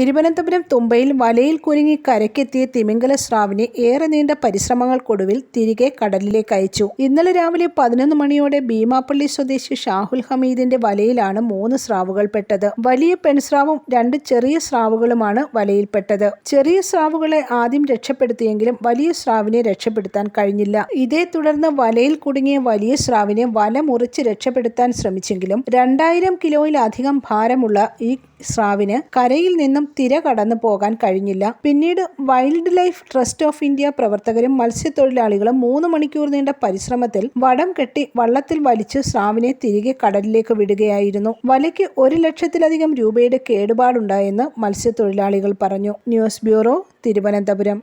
തിരുവനന്തപുരം തുമ്പയിൽ വലയിൽ കുരുങ്ങി കരയ്ക്കെത്തിയ തിമിംഗല സ്രാവിനെ ഏറെ നീണ്ട പരിശ്രമങ്ങൾക്കൊടുവിൽ തിരികെ കടലിലേക്ക് അയച്ചു. ഇന്നലെ രാവിലെ പതിനൊന്ന് മണിയോടെ ഭീമാപ്പള്ളി സ്വദേശി ഷാഹുൽ ഹമീദിന്റെ വലയിലാണ് മൂന്ന് സ്രാവുകൾ പെട്ടത്. വലിയ പെൺസ്രാവും രണ്ട് ചെറിയ സ്രാവുകളുമാണ് വലയിൽപ്പെട്ടത്. ചെറിയ സ്രാവുകളെ ആദ്യം രക്ഷപ്പെടുത്തിയെങ്കിലും വലിയ സ്രാവിനെ രക്ഷപ്പെടുത്താൻ കഴിഞ്ഞില്ല. ഇതേ തുടർന്ന് വലയിൽ കുടുങ്ങിയ വലിയ സ്രാവിനെ വല മുറിച്ച് രക്ഷപ്പെടുത്താൻ ശ്രമിച്ചെങ്കിലും രണ്ടായിരം കിലോയിലധികം ഭാരമുള്ള ഈ സ്രാവിന് കരയിൽ നിന്നും തിര കടന്നു പോകാൻ കഴിഞ്ഞില്ല. പിന്നീട് wildlife trust of India പ്രവർത്തകരും മത്സ്യത്തൊഴിലാളികളും മൂന്ന് മണിക്കൂർ നീണ്ട പരിശ്രമത്തിൽ വടം കെട്ടി വള്ളത്തിൽ വലിച്ച് സ്രാവിനെ തിരികെ കടലിലേക്ക് വിടുകയായിരുന്നു. വലയ്ക്ക് ഒരു ലക്ഷത്തിലധികം രൂപയുടെ കേടുപാടുണ്ടായെന്ന് മത്സ്യത്തൊഴിലാളികൾ പറഞ്ഞു. News bureau Thiruvananthapuram.